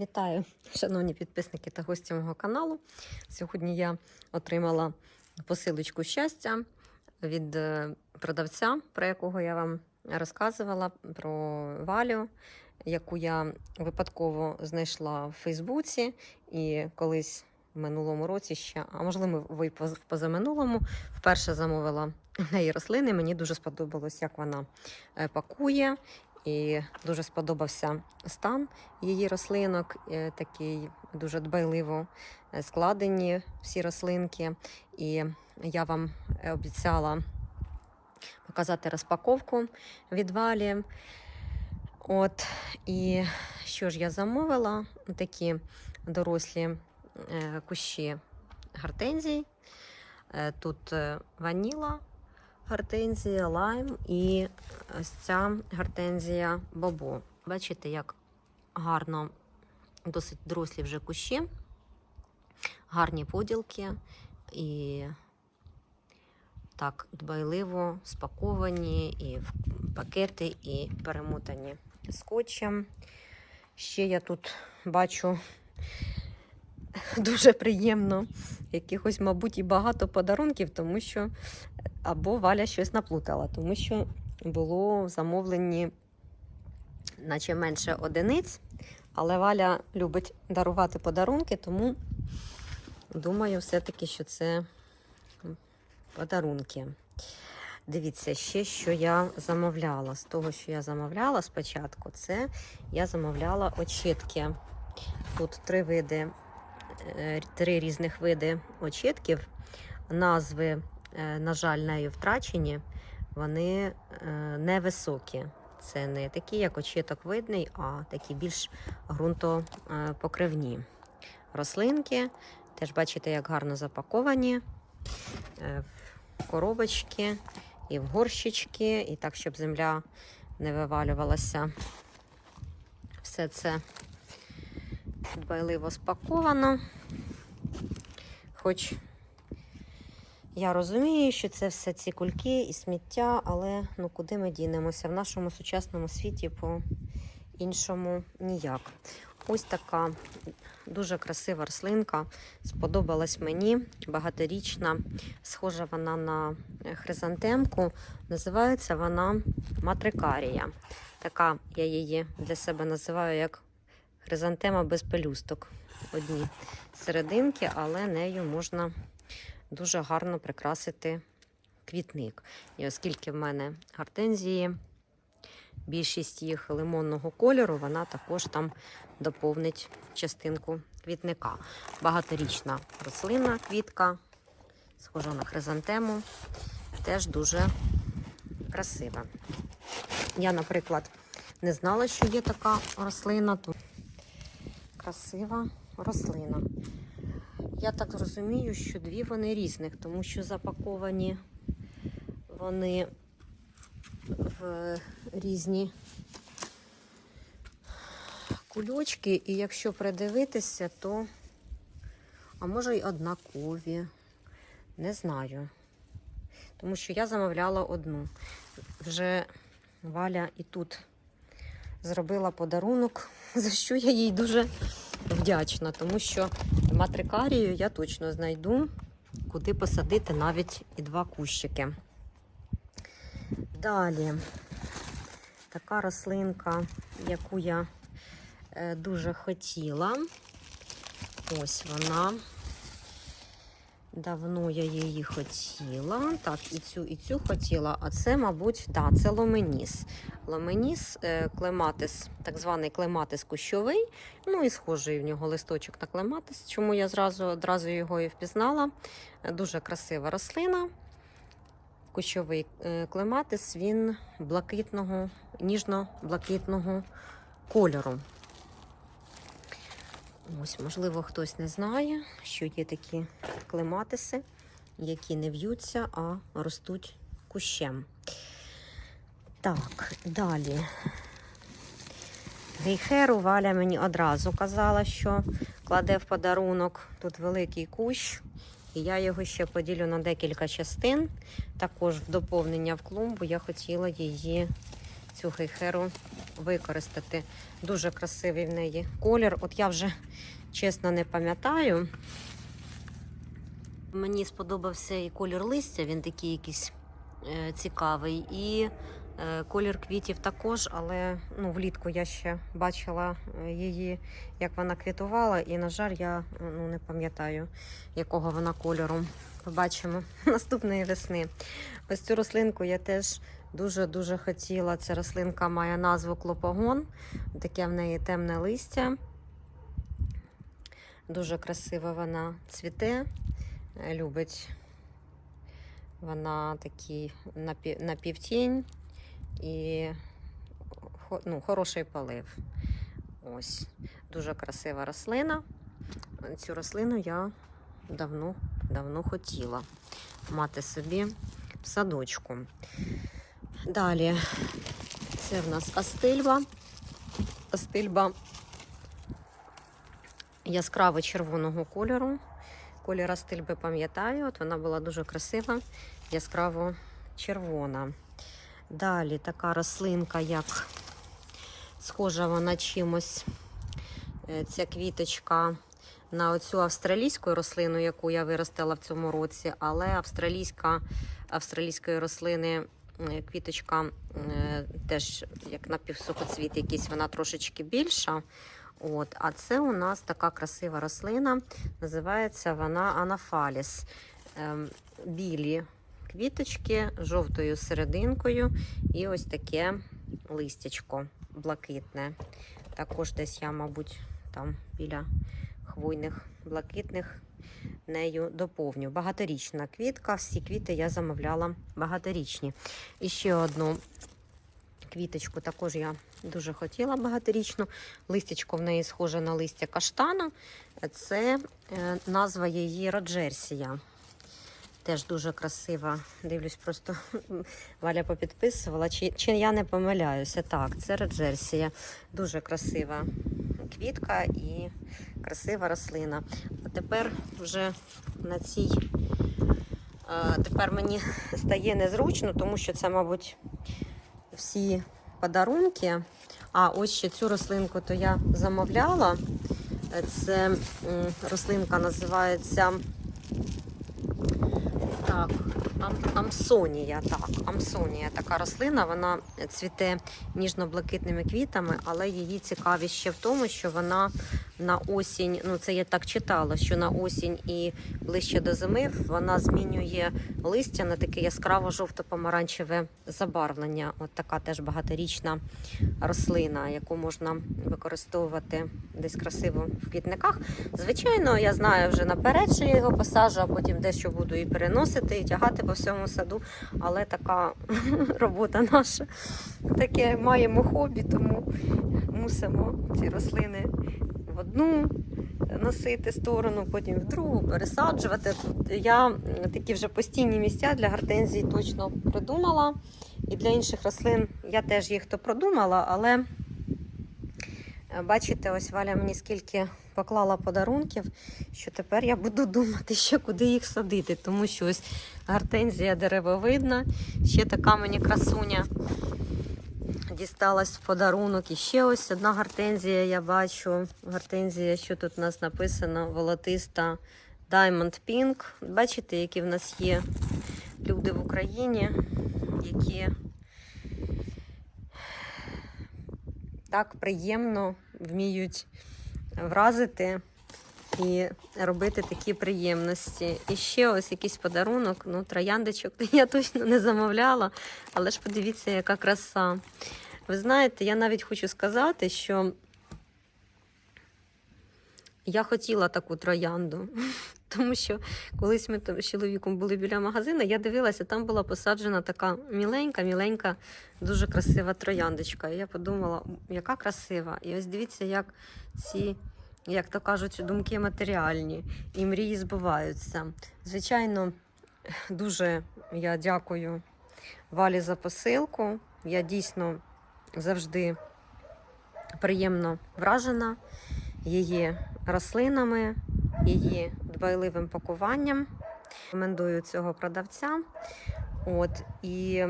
Вітаю, шановні підписники та гості мого каналу. Сьогодні я отримала посилочку щастя від е, продавця, про якого я вам розказувала, про Валю, яку я випадково знайшла в Фейсбуці і колись в минулому році ще, а можливо, ви позаминулому, вперше замовила в неї рослини. Мені дуже сподобалось, як вона е, пакує. І дуже сподобався стан її рослинок, е, такий дуже дбайливо е, складені всі рослинки. І я вам е, обіцяла показати розпаковку від валі. От, і що ж я замовила? Такі дорослі кущі гортензій. Тут ваніла, гортензія, лайм і ось ця гортензія бобо. Бачите, як гарно, досить дорослі вже кущі, гарні поділки і так дбайливо спаковані і в пакети, і перемотані скотчем. Ще я тут бачу дуже приємно якихось, мабуть, і багато подарунків, тому що або Валя щось наплутала, тому що було в замовленні наче менше одиниць, але Валя любить дарувати подарунки, тому думаю, все-таки, що це подарунки. Дивіться, ще що я замовляла. З того, що я замовляла спочатку, це я замовляла очітки. Тут три види, е, три різних види очітків. Назви, е, на жаль, нею втрачені, вони е, невисокі. Це не такі, як очіток видний, а такі більш ґрунтопокривні рослинки. Теж бачите, як гарно запаковані е, в коробочки і в горщички, і так, щоб земля не вивалювалася. Все це дбайливо спаковано. Хоч я розумію, що це все ці кульки і сміття, але ну куди ми дінемося? В нашому сучасному світі по іншому ніяк. Ось така дуже красива рослинка. Сподобалась мені, багаторічна, схожа вона на хризантемку. Називається вона матрикарія. Така я її для себе називаю як хризантема без пелюсток. Одні серединки, але нею можна дуже гарно прикрасити квітник. І оскільки в мене гортензії, більшість їх лимонного кольору, вона також там доповнить частинку квітника. Багаторічна рослина, квітка, схожа на хризантему, теж дуже красива. Я, наприклад, не знала, що є така рослина. Красива рослина. Я так розумію, що дві вони різних, тому що запаковані вони в різні кульочки, і якщо придивитися, то, а може й однакові. Не знаю. Тому що я замовляла одну. Вже Валя і тут зробила подарунок, за що я їй дуже вдячна, тому що матрикарію я точно знайду, куди посадити навіть і два кущики. Далі така рослинка, яку я е, дуже хотіла. Ось вона. Давно я її хотіла. Так, і цю, і цю хотіла. А це, мабуть, да, це ломеніс. Ломеніс, е, клематис, так званий клематис кущовий. Ну і схожий в нього листочок на клематис, чому я зразу одразу його і впізнала. Дуже красива рослина. Кущовий е, клематис, він блакитного, ніжно-блакитного кольору. Ось, можливо, хтось не знає, що є такі клематиси, які не в'ються, а ростуть кущем. Так, далі. Гейхеру Валя мені одразу казала, що кладе в подарунок тут великий кущ, і я його ще поділю на декілька частин. Також в доповнення в клумбу я хотіла її, цю гейхеру, використати. Дуже красивий в неї колір. От я вже чесно не пам'ятаю. Мені сподобався і колір листя, він такий якийсь е, цікавий. І колір квітів також, але ну, влітку я ще бачила е, її, як вона квітувала, і, на жаль, я ну, не пам'ятаю, якого вона кольору. Побачимо наступної весни. Ось цю рослинку я теж дуже-дуже хотіла. Ця рослинка має назву клопогон. Таке в неї темне листя. Дуже красиво вона цвіте, е, любить вона такий напі- напівтінь і ну, хороший полив. Ось. Дуже красива рослина. Цю рослину я давно, давно хотіла мати собі в садочку. Далі це в нас астильба. Астильба яскраво червоного кольору. Колір астильби пам'ятаю, от вона була дуже красива, яскраво червона. Далі така рослинка, як схожа вона чимось, е, ця квіточка на оцю австралійську рослину, яку я виростила в цьому році, але австралійська австралійської рослини квіточка е, теж як напівсухоцвіт якийсь, вона трошечки більша. От, а це у нас така красива рослина, називається вона анафаліс. Ем, білі квіточки жовтою серединкою і ось таке листячко блакитне. Також десь я, мабуть, там біля хвойних блакитних нею доповню. Багаторічна квітка. Всі квіти я замовляла багаторічні. І ще одну квіточку також я дуже хотіла багаторічну. Листячко в неї схоже на листя каштану. Це е, назва її Роджерсія. Теж дуже красива. Дивлюсь, просто Валя попідписувала. Чи, чи я не помиляюся? Так, це Роджерсія. Дуже красива квітка і красива рослина. А тепер вже на цій. Тепер мені стає незручно, тому що це, мабуть, всі подарунки. А ось ще цю рослинку то я замовляла. Це рослинка називається так, ам, Амсонія. Так, Амсонія така рослина, вона цвіте ніжно-блакитними квітами, але її цікавість ще в тому, що вона на осінь, ну це я так читала, що на осінь і ближче до зими вона змінює листя на таке яскраво жовто-помаранчеве забарвлення. От така теж багаторічна рослина, яку можна використовувати десь красиво в квітниках. Звичайно, я знаю вже наперед, що я його посаджу, а потім дещо буду і переносити, і тягати по всьому саду. Але така робота наша. Таке маємо хобі, тому мусимо ці рослини одну носити сторону, потім в другу, пересаджувати. Я такі вже постійні місця для гортензій точно придумала. І для інших рослин я теж їх то продумала, але е, бачите, ось Валя мені скільки поклала подарунків, що тепер я буду думати, ще куди їх садити, тому що ось гортензія деревовидна, ще така мені красуня дісталась в подарунок. І ще ось одна гортензія, я бачу. Гортензія, що тут у нас написано, волотиста Diamond Pink. Бачите, які в нас є люди в Україні, які так приємно вміють вразити і робити такі приємності. І ще ось якийсь подарунок. Ну, трояндочок я точно не замовляла, але ж подивіться, яка краса. Ви знаєте, я навіть хочу сказати, що я хотіла таку троянду. Тому що колись ми з чоловіком були біля магазину, я дивилася, там була посаджена така міленька, міленька, дуже красива трояндочка. І я подумала, яка красива. І ось дивіться, як ці, як то кажуть, думки матеріальні і мрії збуваються. Звичайно, дуже я дякую Валі за посилку. Я дійсно завжди приємно вражена її рослинами, її дбайливим пакуванням. Рекомендую цього продавця. От, і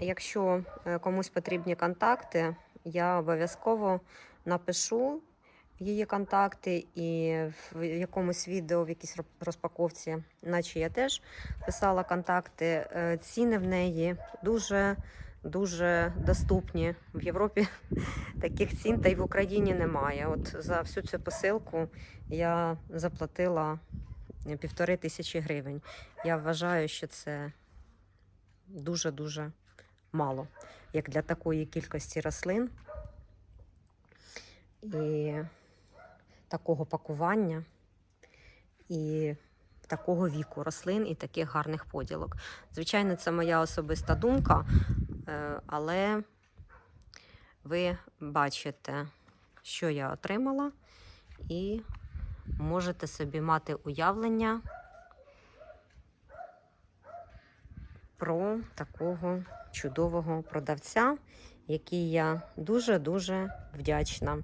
якщо е, комусь потрібні контакти, я обов'язково напишу її контакти і в якомусь відео, в якійсь розпаковці, наче я теж писала контакти. Е, Ціни в неї дуже дуже доступні. В Європі таких цін та й в Україні немає. От за всю цю посилку я заплатила півтори тисячі гривень. Я вважаю, що це дуже-дуже мало, як для такої кількості рослин і такого пакування, і такого віку рослин і таких гарних поділок. Звичайно, це моя особиста думка, але ви бачите, що я отримала, і можете собі мати уявлення про такого чудового продавця, який я дуже-дуже вдячна.